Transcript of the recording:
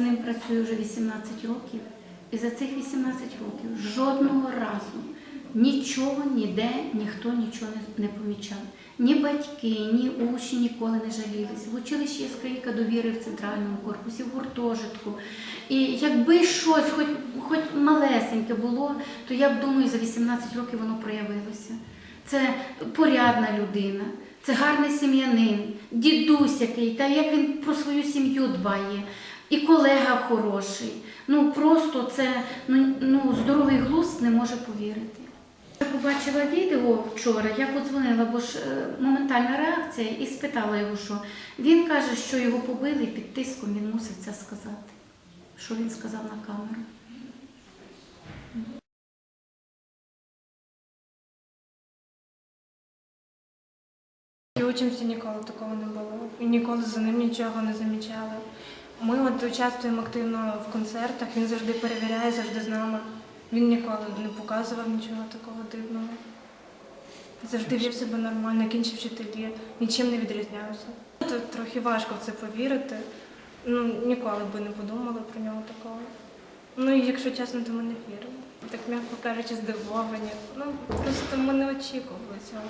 ним працюю вже 18 років, і за цих 18 років жодного разу нічого ніде ніхто нічого не, помічав. Ні батьки, ні учні ніколи не жалілися. В училищі є скринька довіри в центральному корпусі, в гуртожитку. І якби щось, хоч, хоч малесеньке було, то я б думаю, за 18 років воно проявилося. Це порядна людина, це гарний сім'янин, дідусь який, та як він про свою сім'ю дбає, і колега хороший. Ну просто це ну, ну, здоровий глузд не може повірити. Я побачила відео вчора, я подзвонила, бо ж е, моментальна реакція, і спитала його, що він каже, що його побили під тиском, він мусив це сказати. Що він сказав на камеру? І учимося ніколи такого не було. І ніколи за ним нічого не замічали. Ми от участвуємо активно в концертах, він завжди перевіряє, завжди з нами. Він ніколи не показував нічого такого дивного. Завжди вів себе нормально, інші вчителі, нічим не відрізнявся. Тут трохи важко в це повірити. Ну, ніколи би не подумали про нього такого. Ну і якщо чесно, то ми не віримо. Так м'яко кажучи, здивовані. Ну просто ми не очікували цього.